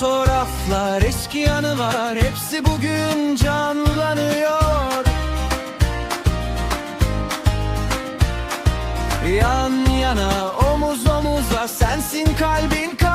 fotoğraflar, eski anılar Hepsi bugün canlanıyor. Yan yana, omuz omuza Sensin kalbin kahramanı